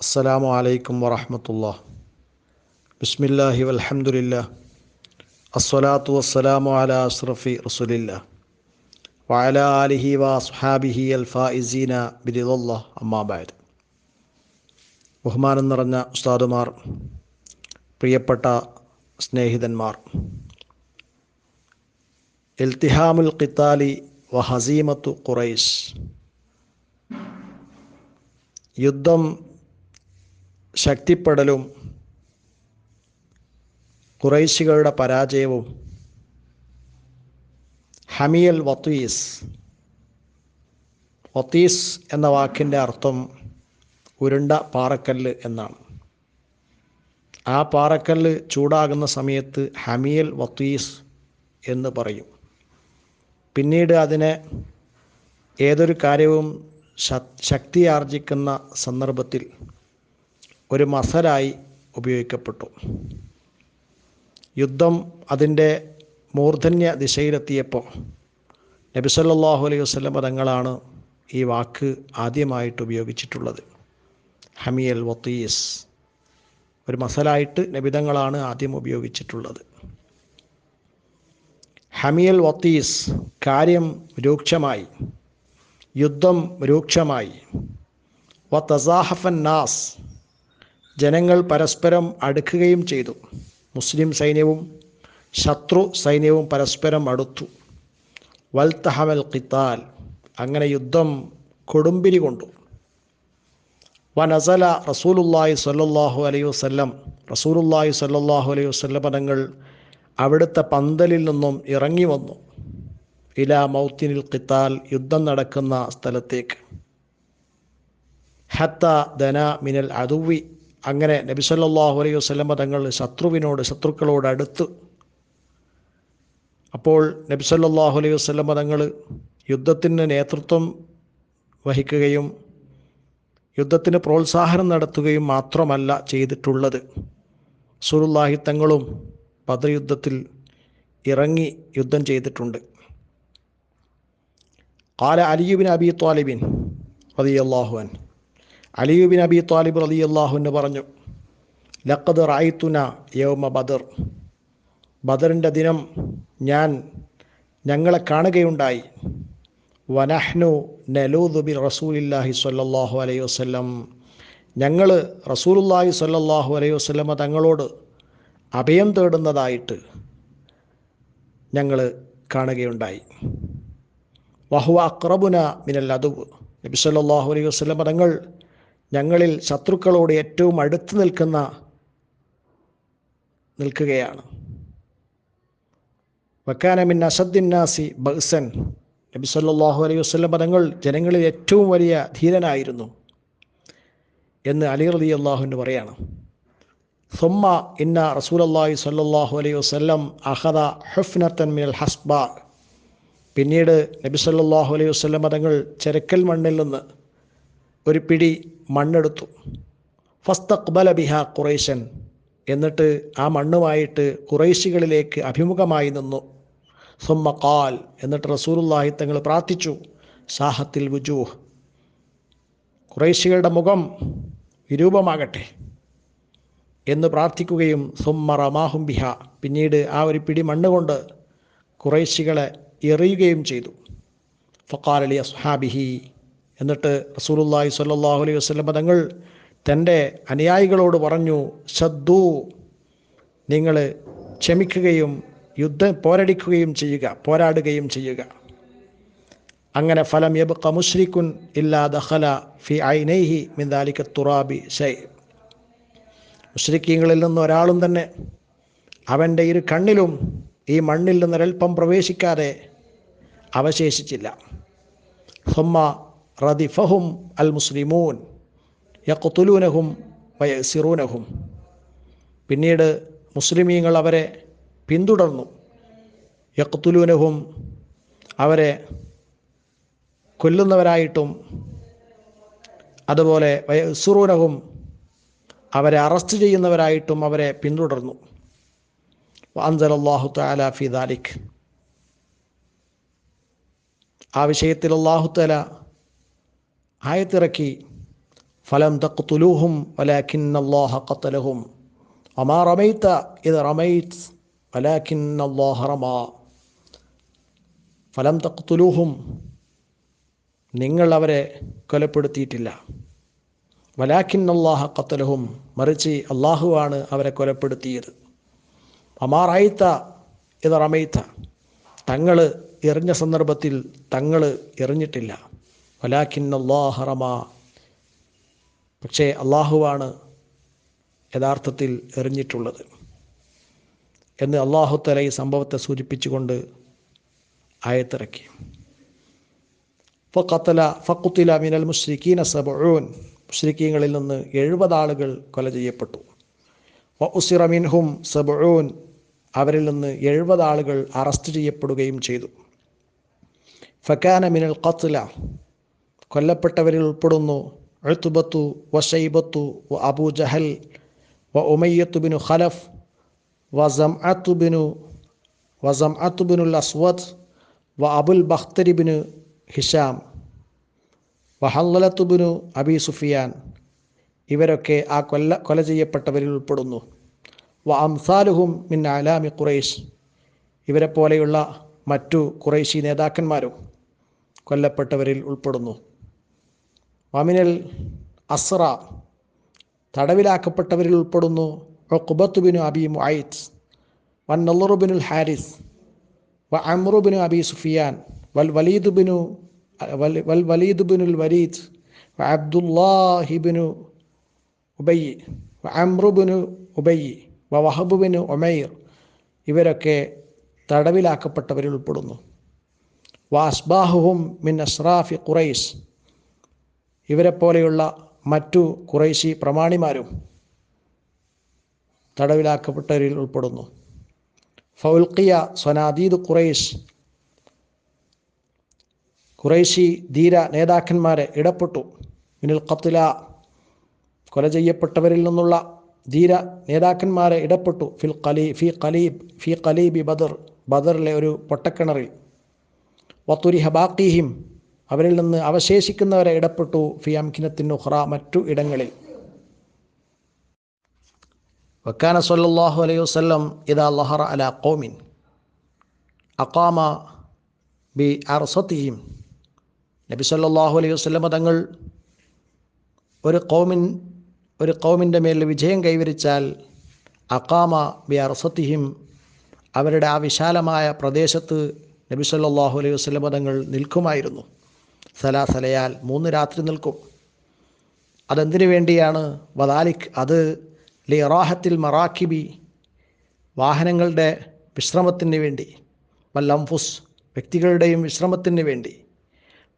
അസ്സലാമു അലൈക്കും വറഹമത്തുള്ള ബിസ്മില്ലാഹി വൽഹംദുലില്ല അസ്സലാത്തു വസ്സലാമു അല അഷ്റഫി റസുലില്ല വഅല ആലിഹി വ അസ്ഹാബിഹി അൽ ഫായിസീന ബിരിദല്ല അമ്മാബാദ് ബഹുമാനം നിറഞ്ഞ ഉസ്താദുമാർ പ്രിയപ്പെട്ട സ്നേഹിതന്മാർ ഇൽത്തിഹാമുൽ ഖിത്താലി വ ഹസീമത്തു ഖുറൈസ് യുദ്ധം ശക്തിപ്പെടലും കുറൈശികളുടെ പരാജയവും ഹമിയൽ വത്തീസ് വത്തീസ് എന്ന വാക്കിന്റെ അർത്ഥം ഉരുണ്ട പാറക്കല്ല് എന്നാണ്. ആ പാറക്കല്ല് ചൂടാകുന്ന സമയത്ത് ഹമിയൽ വത്തീസ് എന്ന് പറയും. പിന്നീട് അതിനെ ഏതൊരു കാര്യവും ശക്തിയാർജിക്കുന്ന സന്ദർഭത്തിൽ ഒരു മസലായി ഉപയോഗിക്കപ്പെട്ടു. യുദ്ധം അതിന്റെ മൂർധന്യ ദിശയിലെത്തിയപ്പോൾ നബി സല്ലല്ലാഹു അലൈഹി വസ്ലം പദങ്ങളാണ് ഈ വാക്ക് ആദ്യമായിട്ട് ഉപയോഗിച്ചിട്ടുള്ളത്. ഹമിയൽ വത്തീസ്. ഒരു മസലായിട്ട് നബിതങ്ങളാണ് ആദ്യം ഉപയോഗിച്ചിട്ടുള്ളത്. ഹമിയൽ വത്തീസ് കാര്യം രൂക്ഷമായി. യുദ്ധം രൂക്ഷമായി. വ തസാഹഫൻ നാസ്. ജനങ്ങൾ പരസ്പരം അടുക്കുകയും ചെയ്തു. മുസ്ലിം സൈന്യവും ശത്രു സൈന്യവും പരസ്പരം അടുത്തു. വൽത്തഹമൽ ഖിത്താൽ അങ്ങനെ യുദ്ധം കൊടുമ്പിരി കൊണ്ടു. വനസല റസൂലുല്ലാഹി സല്ലാഹു അലൈഹി വസ്ല്ലം റസൂലുല്ലാഹി സല്ലാഹു അലൈഹി വസ്ല്ലം പദങ്ങൾ അവിടുത്തെ പന്തലിൽ നിന്നും ഇറങ്ങി വന്നു. ഇല മൗത്തിനിൽ ഖിത്താൽ യുദ്ധം നടക്കുന്ന സ്ഥലത്തേക്ക്. ഹത്ത ദന മിനൽ അതുവി അങ്ങനെ നബി സല്ലല്ലാഹു അലൈഹി വസ്ലമ തങ്ങൾ ശത്രുവിനോട് ശത്രുക്കളോട് അടുത്ത്. അപ്പോൾ നബി സല്ലല്ലാഹു അലൈഹി വസ്ലമ തങ്ങൾ യുദ്ധത്തിന് നേതൃത്വം വഹിക്കുകയും യുദ്ധത്തിന് പ്രോത്സാഹനം നടത്തുകയും മാത്രമല്ല ചെയ്തിട്ടുള്ളത്. സുറുല്ലാഹി തങ്ങളും ബദർ യുദ്ധത്തിൽ ഇറങ്ങി യുദ്ധം ചെയ്തിട്ടുണ്ട്. കാല അലിയുബിൻ അബി ത്വാലിബിൻ റതിയല്ലാഹുവൻ അലിയുബിൻ അബി താലിബ് റലി അള്ളാഹുന്ന് പറഞ്ഞു ലക്കത് റായിത്തുന യൗമ ബദർ. ബദറിന്റെ ദിനം ഞാൻ ഞങ്ങളെ കാണുകയുണ്ടായി. വനഹ്നു നലൂദുബിൻ റസൂലില്ലാഹി സ്വല്ലല്ലാഹു അലൈഹി വസ്ലം ഞങ്ങൾ റസൂലുല്ലാഹി സ്വല്ലല്ലാഹു അലൈഹി വസ്ലമ തങ്ങളോട് അഭയം തേടുന്നതായിട്ട് ഞങ്ങൾ കാണുകയുണ്ടായി. വഹുവ അക്രബുന മിനൽ അതുബ് നബി സല്ലാഹു അലൈഹി വസല്ലം തങ്ങൾ ഞങ്ങളിൽ ശത്രുക്കളോട് ഏറ്റവും അടുത്ത് നിൽക്കുന്ന നിൽക്കുകയാണ്. വക്കാനമിൻ അസദ്ദിന്നാസി ബഹ്സൻ. നബി സല്ലാഹു അലൈഹി വസ്ലം പദങ്ങൾ ജനങ്ങളിൽ ഏറ്റവും വലിയ ധീരനായിരുന്നു എന്ന് അലി റലി അള്ളാഹുവിന് പറയാണ്. സൊമ്മ ഇന്ന റസൂൽ അള്ളാഹി സല്ലാഹു അലൈഹി വസ്ലം അഹദ ഹുഫ്നത്തൻ മിനൽ ഹസ്ബ. പിന്നീട് നബി സല്ലാഹു അലൈഹി വസ്ലം പദങ്ങൾ ചെരക്കൽ മണ്ണിൽ നിന്ന് ഒരു പിടി മണ്ണെടുത്തു. ഫസ്തഖ്ബല ബിഹ ഖുറൈശൻ. എന്നിട്ട് ആ മണ്ണുമായിട്ട് ഖുറൈശികളിലേക്ക് അഭിമുഖമായി നിന്നു. സുമ്മ ഖാൽ. എന്നിട്ട് റസൂലുള്ളാഹി തങ്ങൾ പ്രാർത്ഥിച്ചു. സാഹത്തിൽ വുജൂഹ്. ഖുറൈശികളുടെ മുഖം വിരൂപമാകട്ടെ എന്ന് പ്രാർത്ഥിക്കുകയും സുമ്മ റമാഹും ബിഹ. പിന്നീട് ആ ഒരു പിടി മണ്ണുകൊണ്ട് കുറേശികളെ എറിയുകയും ചെയ്തു. അലി അസ്ഹാബിഹി എന്നിട്ട് റസൂലുല്ലാഹി സ്വല്ലല്ലാഹു അലൈഹി വസല്ലം തങ്ങൾ തന്റെ അനുയായികളോട് പറഞ്ഞു ശദ്ദു നിങ്ങൾ ക്ഷമിക്കുകയും യുദ്ധം പോരടിക്കുകയും ചെയ്യുക പോരാടുകയും ചെയ്യുക. അങ്ങനെ ഫലം യബ്ഖ കമുശ്രിക്കുൻ ഇല്ലാ ദഖല ഫി ഐനൈഹി മിൻ ദാലിക തുറാബി ഷൈ. മുഷ്രിക്കീങ്ങളിൽ നിന്ന് ഒരാളും തന്നെ അവന്റെ ഇരു കണ്ണിലും ഈ മണ്ണിൽ നിന്നൊരൽപ്പം പ്രവേശിക്കാതെ അവശേഷിച്ചില്ല. ഹുമ്മ റദിഫഹും അൽ മുസ്ലിമൂൻ യക്കുത്തുലൂനഹും വയസിറൂനഹും പിന്നീട് മുസ്ലിമീങ്ങൾ അവരെ പിന്തുടർന്നു. യക്കുത്തുലൂനഹും അവരെ കൊല്ലുന്നവരായിട്ടും അതുപോലെ വയസുറൂനഹും അവരെ അറസ്റ്റ് ചെയ്യുന്നവരായിട്ടും അവരെ പിന്തുടർന്നു. അൻസലല്ലാഹു അള്ളാഹു താല ഫി ദാലിഖ് ആ വിഷയത്തിൽ അള്ളാഹുത്തല ആയത്തിറക്കി ഫലം തഖ്തുലൂഹും വലാഖിൻ അള്ളാഹ ഖത്തലഹും. അമാ റമൈത ഇത് റമൈത് വലാഖിൻ അള്ളാഹ റമാ. ഫലം തഖ്തുലൂഹും നിങ്ങൾ അവരെ കൊലപ്പെടുത്തിയിട്ടില്ല. വലാഖിൻ അള്ളാഹ ഖത്തലഹും മറിച്ച് അള്ളാഹുവാണ് അവരെ കൊലപ്പെടുത്തിയത്. അമാ അമാറായിത്ത ഇത് റമൈത്ത തങ്ങൾ എറിഞ്ഞ സന്ദർഭത്തിൽ തങ്ങൾ എറിഞ്ഞിട്ടില്ല. വലാക്കിൻ അള്ളാഹ റമ. പക്ഷേ അള്ളാഹുവാണ് യഥാർത്ഥത്തിൽ എറിഞ്ഞിട്ടുള്ളത്. എന്ന് അള്ളാഹുത്തല ഈ സംഭവത്തെ സൂചിപ്പിച്ചുകൊണ്ട് ആയത്തിറക്കി. ഫക്കത്തല ഫക്കുത്തില മിനൽ മുഷ്രിഖീന സബഊൻ. മുഷ്രിഖീങ്ങളിൽ നിന്ന് എഴുപത് ആളുകൾ കൊല ചെയ്യപ്പെട്ടു. വ ഉസിറമിൻഹും സബഊൻ. അവരിൽ നിന്ന് എഴുപത് ആളുകൾ അറസ്റ്റ് ചെയ്യപ്പെടുകയും ചെയ്തു. ഫക്കാന മിനൽ ഖത്ല. കൊല്ലപ്പെട്ടവരിൽ ഉൾപ്പെടുന്നു. എഴുത്തുബത്തു വ ഷൈബത്തു വ അബൂ ജഹൽ വ ഉമയ്യത്തു ബിനു ഖലഫ് വ ബിനു വ സംഅത്തു ബിനുൽ അസ്വദ് വ അബുൽ ബഖ്തരി ബിനു ഹിഷാം ഹല്ലത്തുബിനു അബി സുഫിയാൻ. ഇവരൊക്കെ ആ കൊല്ല കൊല ചെയ്യപ്പെട്ടവരിൽ ഉൾപ്പെടുന്നു. വ അംസാലുഹും മിൻ അലാമി ഖുറൈഷ് ഇവരെ പോലെയുള്ള മറ്റു ഖുറൈശി നേതാക്കന്മാരും കൊല്ലപ്പെട്ടവരിൽ ഉൾപ്പെടുന്നു. വമിനൽ അസ്ര തടവിലാക്കപ്പെട്ടവരിൽ ഉൾപ്പെടുന്നു ഒക്കുബത്തുബിനു അബി മുഐത് വൻ നല്ലറുബിനുൽ ഹാരിസ് വ അമ്രുബിനു അബി സുഫിയാൻ വൽ വലീദുബിനു വൽ വലീദുബിനുൽ വലീദ് വ അബ്ദുല്ലാഹിബിനു ഉബൈ വ അമ്രുബിനു ഉബൈ വ വഹബുബിനു ഒമൈർ ഇവരൊക്കെ തടവിലാക്കപ്പെട്ടവരിൽ ഉൾപ്പെടുന്നു. വ അസ്ബാഹുഹും മിൻ അസ്രാഫി ഖുറൈസ് ഇവരെ പോലെയുള്ള മറ്റു കുറേശി പ്രമാണിമാരും തടവിലാക്കപ്പെട്ടവരിൽ ഉൾപ്പെടുന്നു. ഫൗൽക്കിയ സ്വനാദീദ് ഖുറൈഷ് ഖുറൈശി ധീര നേതാക്കന്മാരെ ഇടപെട്ടു. മിനിൽ ഖത്തില കൊല ചെയ്യപ്പെട്ടവരിൽ നിന്നുള്ള ധീര നേതാക്കന്മാരെ ഇടപെട്ടു. ഫിൽ കലീ ഫി കലീബ് ഫി കലീബി ബദർ ബദറിലെ ഒരു പൊട്ടക്കിണറിൽ. വത്തുരി ഹബാക്കിഹിം അവരിൽ നിന്ന് അവശേഷിക്കുന്നവരെ ഇടപെട്ടു. ഫിയാംഖിനത്തിൻ ഉഹ്റ മറ്റു ഇടങ്ങളിൽ. വക്കാന സല്ലല്ലാഹു അലൈഹി വസ്ലം ഇദാ ലഹറ അല കോമിൻ അക്കാമ ബി അർസത്തിയും നബി സല്ലാഹു അലൈഹി വസല്ലം തങ്ങൾ ഒരു കോമിൻ ഒരു കോമിന്റെ മേൽ വിജയം കൈവരിച്ചാൽ അക്കാമ ബി അർസത്തിയും അവരുടെ ആ വിശാലമായ പ്രദേശത്ത് നബി സല്ലല്ലാഹു അലൈഹി വസല്ലം തങ്ങൾ നിൽക്കുമായിരുന്നു. സലാസലയാൽ മൂന്ന് രാത്രി നിൽക്കും. അതെന്തിനു വേണ്ടിയാണ്? വദാലിക് അത് ലിറാഹത്തിൽ മറാക്കിബി വാഹനങ്ങളുടെ വിശ്രമത്തിന് വേണ്ടി വല്ലംഫുസ് വ്യക്തികളുടെയും വിശ്രമത്തിന് വേണ്ടി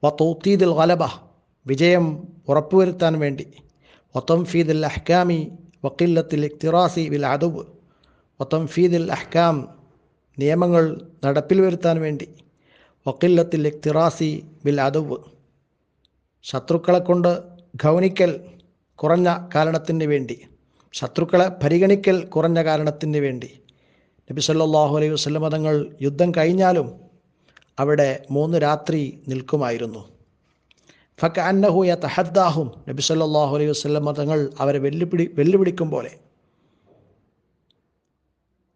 വത്തൗത്തീദിൽ ഗലബ വിജയം ഉറപ്പുവരുത്താൻ വേണ്ടി വത്തംഫീദിൽ അഹ്കാമി വക്കില്ലത്തിൽ ഇക്തിറാസി വിൽ അദുബ് വത്തംഫീദിൽ അഹ്കാം നിയമങ്ങൾ നടപ്പിൽ വരുത്താൻ വേണ്ടി വക്കില്ലത്തിൽ ഇക്തിറാസി ബിൽ അദുബ് ശത്രുക്കളെ കൊണ്ട് ഗൗനിക്കൽ കുറഞ്ഞ കാരണത്തിന് വേണ്ടി. ശത്രുക്കളെ പരിഗണിക്കൽ കുറഞ്ഞ കാരണത്തിന് വേണ്ടി. നബി സല്ലല്ലാഹു അലൈഹി വസ്ലം തങ്ങൾ യുദ്ധം കഴിഞ്ഞാലും അവിടെ മൂന്ന് രാത്രി നിൽക്കുമായിരുന്നു. ഫക്ക അന്നഹു യ തഹദ്ദാഹും നബി സല്ലല്ലാഹു അലൈഹി വസ്ലം തങ്ങൾ അവരെ വെല്ലുപിടി വെല്ലുവിളിക്കും പോലെ.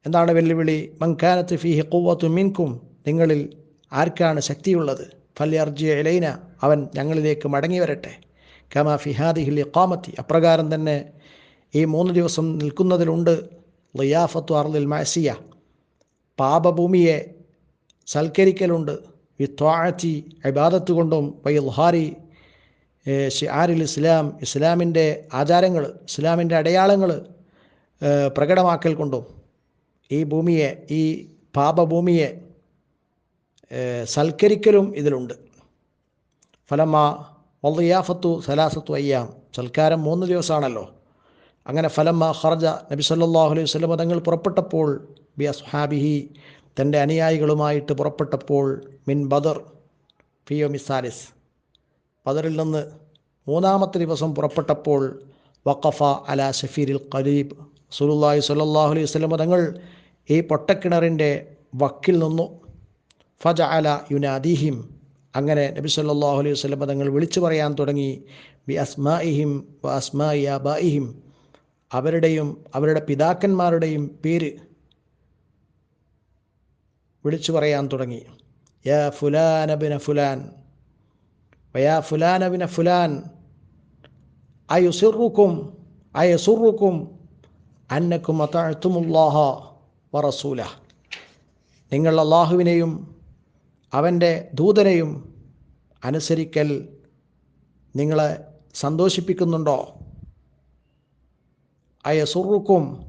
എന്താണ് വെല്ലുവിളി? മങ്കാനത്ത് ഫീഹി ഖുവ്വത്തു മിൻകും നിങ്ങളിൽ ആർക്കാണ് ശക്തിയുള്ളത്? ഫല്യർജി ഇലൈന അവൻ ഞങ്ങളിലേക്ക് മടങ്ങി വരട്ടെ. കമ ഫിഹാദിഹിൽ ഇഖാമത്തി അപ്രകാരം തന്നെ ഈ മൂന്ന് ദിവസം നിൽക്കുന്നതിലുണ്ട് ലിയാഫത്തു അർലിൽ മാസിയ പാപഭൂമിയെ സൽക്കരിക്കലുണ്ട്. വിത്വാഴത്തി അബാദത്ത് കൊണ്ടും വൈൽഹാരി ഷിആാരിൽ ഇസ്ലാം ഇസ്ലാമിന്റെ ആചാരങ്ങൾ ഇസ്ലാമിന്റെ അടയാളങ്ങൾ പ്രകടമാക്കൽ കൊണ്ടും ഈ ഭൂമിയെ ഈ പാപഭൂമിയെ സൽക്കരിക്കലും ഇതിലുണ്ട്. ഫലമ വള്ളിയാഫത്തു സലാസത്തു അയ്യാം. സൽക്കാരം മൂന്ന് ദിവസമാണല്ലോ അങ്ങനെ ഫലമ്മ ഹർജ നബി സല്ലല്ലാഹു അലൈഹി വസ്ലം തങ്ങൾ പുറപ്പെട്ടപ്പോൾ ബി അസ്ഹാബിഹി തന്റെ അനുയായികളുമായിട്ട് പുറപ്പെട്ടപ്പോൾ മിൻ ബദർ ഫിയോ മിസാലിസ് ബദറിൽ നിന്ന് മൂന്നാമത്തെ ദിവസം പുറപ്പെട്ടപ്പോൾ വഖഫ അല ഷഫീരിൽ ഖലീബ് സുലുല്ലാഹി സല്ലാഹു അലൈഹി വസ്ലം തങ്ങൾ ഈ പൊട്ടക്കിണറിന്റെ വക്കിൽ നിന്നു. ഫജ അല യുനാദിഹിം. അങ്ങനെ നബി സല്ലാഹു അലൈഹി വസ്ലം തങ്ങൾ വിളിച്ചു പറയാൻ തുടങ്ങി. ബി അസ്മാഇഹിം വ അസ്മായി ആബായിഹിം അവരുടെയും അവരുടെ പിതാക്കന്മാരുടെയും പേര് വിളിച്ചു പറയാൻ തുടങ്ങി. യാ ഫുലാനബിന ഫുലാൻ. വയാ ഫുലാനബിന ഫുലാൻ. അയുസിറുക്കും അയസുറുക്കും. അന്നക്കും അത്താഴ്ത്തുമുല്ലാഹ വറസൂല നിങ്ങൾ അള്ളാഹുവിനെയും അവന്റെ ദൂതനെയും അനുസരിക്കൽ നിങ്ങളെ സന്തോഷിപ്പിക്കുന്നുണ്ടോ? അയസുറുക്കും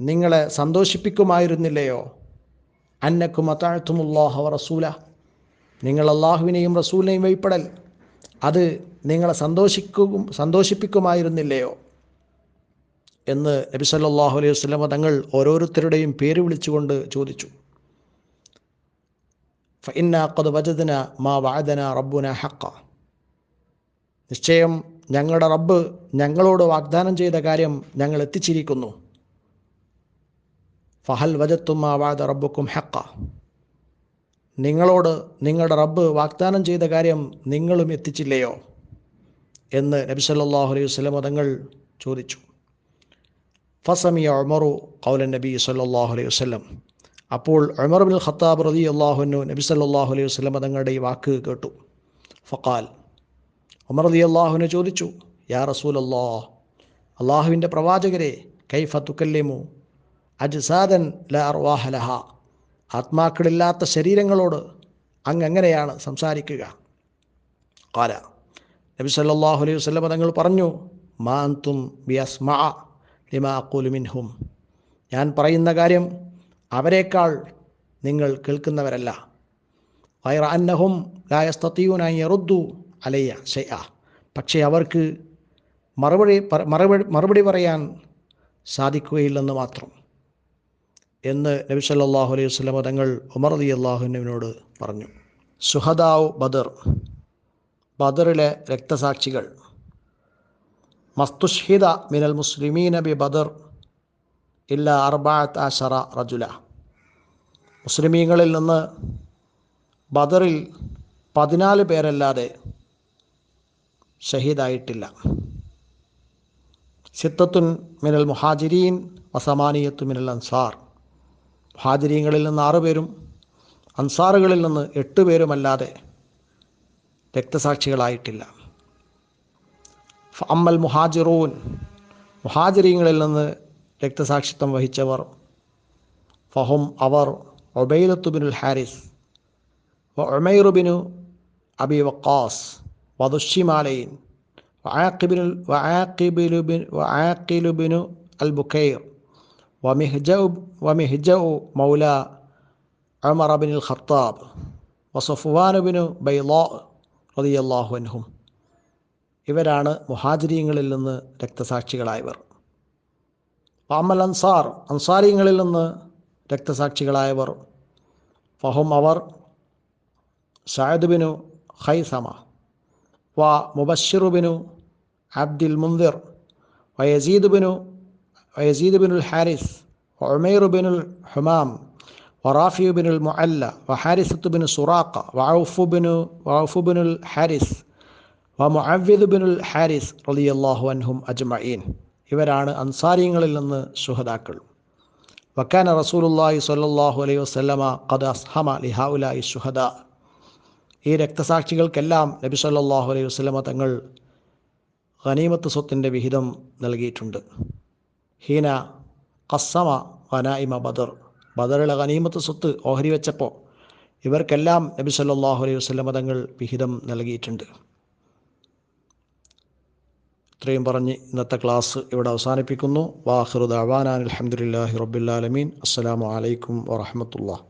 നിങ്ങളെ സന്തോഷിപ്പിക്കുമായിരുന്നില്ലയോ? അന്നക്കും അത്താഴ്ത്തുമുല്ലാഹ റസൂല. നിങ്ങൾ അള്ളാഹുവിനെയും റസൂലിനെയും വഴിപ്പെടൽ അത് നിങ്ങളെ സന്തോഷിക്കും സന്തോഷിപ്പിക്കുമായിരുന്നില്ലയോ? എന്ന് നബി സല്ലല്ലാഹു അലൈഹി വസ്ലമ തങ്ങൾ ഓരോരുത്തരുടെയും പേര് വിളിച്ചുകൊണ്ട് ചോദിച്ചു. ഫഇന്ന ഖദ് വജദന മാ വഅദന റബ്ബുന ഹഖ നിശ്ചയം ഞങ്ങളുടെ റബ്ബ് ഞങ്ങളോട് വാഗ്ദാനം ചെയ്ത കാര്യം ഞങ്ങൾ എത്തിച്ചിരിക്കുന്നു. ഫഹൽ വജത്തും മാ വഅദ റബ്ബുക്കും ഹഖ നിങ്ങളോട് നിങ്ങളുടെ റബ്ബ് വാഗ്ദാനം ചെയ്ത കാര്യം നിങ്ങളും എത്തിച്ചില്ലയോ? എന്ന് നബി സല്ലല്ലാഹു അലൈഹി വസ്ലം തങ്ങൾ ചോദിച്ചു. ഫസമിയ ഉമറു ഖൗല നബി സല്ലല്ലാഹു അലൈഹി വസല്ലം. അപ്പോൾ ഉമർ ബിൻ ഖത്താബ് റതി അള്ളാഹുനു നബി സല്ലല്ലാഹു അലൈഹി വസ്ലം തങ്ങളുടെ ഈ വാക്ക് കേട്ടു. ഫക്കാൽ ഉമർ റതി അള്ളാഹുവിനെ ചോദിച്ചു യാ റസൂൽ അള്ളാഹ് അള്ളാഹുവിന്റെ പ്രവാചകരെ കൈഫ തുക്കല്ലിമു അജ്സാദൻ ല ആത്മാക്കളില്ലാത്ത ശരീരങ്ങളോട് അങ്ങ് എങ്ങനെയാണ് സംസാരിക്കുക? കാല നബി സല്ലല്ലാഹു അലൈഹി വസ്ലം തങ്ങൾ പറഞ്ഞു മാൻ തും ബിയസ്മാ ലിമാ മിൻഹും. ഞാൻ പറയുന്ന കാര്യം അവരെക്കാൾ നിങ്ങൾ കേൾക്കുന്നവരല്ല. വൈറ അന്നഹും ലായസ്തീയുനായി എറുദ്ദു അലയ്യ ഷെയ്യ പക്ഷേ അവർക്ക് മറുപടി മറുപടി മറുപടി പറയാൻ സാധിക്കുകയില്ലെന്ന് മാത്രം എന്ന് നബി സല്ലാഹു അലൈഹി വസ്ലമ തങ്ങൾ ഉമർ അലി അള്ളാഹുവിനോട് പറഞ്ഞു. സുഹദാവ് ബദർ ബദറിലെ രക്തസാക്ഷികൾ. മസ്തുഷ്ഹിദ മിനൽ മുസ്ലിമീന നബി ബദർ ഇല്ല അർബാത്ത് ആഷറ റജുല. മുസ്ലിമീങ്ങളിൽ നിന്ന് ബദറിൽ പതിനാല് പേരല്ലാതെ ഷഹീദായിട്ടില്ല. സിത്തത്തുൻ മിനൽ മുഹാജിരീൻ വസമാനിയത്തു മിനൽ അൻസാർ. മുഹാജിരീങ്ങളിൽ നിന്ന് ആറ് പേരും അൻസാറുകളിൽ നിന്ന് എട്ട് പേരുമല്ലാതെ രക്തസാക്ഷികളായിട്ടില്ല. അമ്മൽ മുഹാജിറൂൻ മുഹാജിരീങ്ങളിൽ നിന്ന് രക്തസാക്ഷിത്വം വഹിച്ചവർ. ഫഹും അവർ ഒബൈലത്തുബിനുൽ ഹാരിസ് ഒമൈറുബിനു അബി വക്കാസ് വദുഷിമാലയിൻ വആഖിബിനുൽ വആഖിബിലുബിൻ വആഖിലുബിനു അൽ ബുഖൈർ വമിഹ്ജഉ വമിഹ്ജഉ മൗല ഉമർ ബിനുൽ ഖത്താബ് വസഫുവാനുബിനു ബൈലോ റളിയല്ലാഹു അൻഹും. ഇവരാണ് മുഹാജിരിയങ്ങളിൽ നിന്ന് രക്തസാക്ഷികളായവർ. വാമൽ അൻസാർ അൻസാരിങ്ങളിൽ നിന്ന് രക്തസാക്ഷികളായവർ. ഫഹും അവർ ഷായദ് ഹൈസമ വ മുബഷിറുബിനു അബ്ദിൽ മുന്തിർ വയസീദുബിനു വയസീദ് ബിനുൽ ഹാരിസ് ഉമൈർ ബിനുൽ ഹുമാം വറാഫി ബിനുൽ മുഅല്ല بن ബിനു സുറാഖ بن ബിനു بن ബിനുൽ ഹാരിസ് بن ബിനുൽ ഹാരിസ് റളിയല്ലാഹു അൻഹും അജ്മഈൻ. ഇവരാണ് അൻസാരിങ്ങളിൽ നിന്ന് ശുഹദാക്കൾ വക്കാന റസൂലുള്ളാഹി സ്വല്ലല്ലാഹു അലൈഹി വസല്ലമ ഖദ അസ്ഹമ ലിഹാഉലായി ശുഹദാ ഈ രക്തസാക്ഷികൾക്കെല്ലാം നബി സ്വല്ലല്ലാഹു അലൈഹി വസല്ലമ തങ്ങൾ ഖനീമത്ത് സ്വത്തിന്റെ വിഹിതം നൽകിയിട്ടുണ്ട്. ഹീന ഖസ്സമ ഖനായിമ ബദർ. ബദറിലെ ഖനീമത്ത് സ്വത്ത് ഓഹരി വെച്ചപ്പോൾ ഇവർക്കെല്ലാം നബി സ്വല്ലല്ലാഹു അലൈഹി വസല്ലമ തങ്ങൾ വിഹിതം നൽകിയിട്ടുണ്ട്. ഇത്രയും പറഞ്ഞ് ഇന്നത്തെ ക്ലാസ് ഇവിടെ അവസാനിപ്പിക്കുന്നു. വാഹൃദ് അവാനാൻ അലഹമുല്ലാഹി റബ്ബുല്ലാലമീൻ അസ്സാം വലൈക്കും വറഹമത്തുള്ള